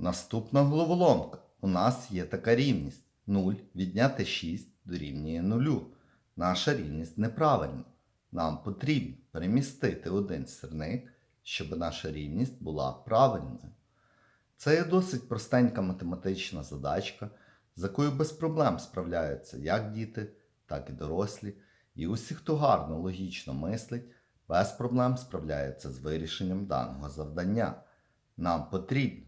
Наступна головоломка. У нас є така рівність. 0 відняти 6 дорівнює 0. Наша рівність неправильна. Нам потрібно перемістити один сірник, щоб наша рівність була правильною. Це є досить простенька математична задачка, з якою без проблем справляються як діти, так і дорослі. І усі, хто гарно логічно мислить, без проблем справляється з вирішенням даного завдання. Нам потрібно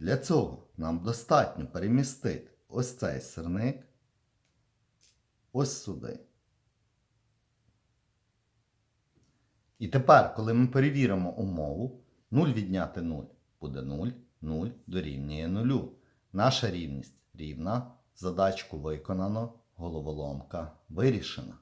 Для цього нам достатньо перемістити ось цей сирник ось сюди. І тепер, коли ми перевіримо умову, 0 відняти 0 буде 0, 0 дорівнює 0. Наша рівність рівна, задачку виконано, головоломка вирішена.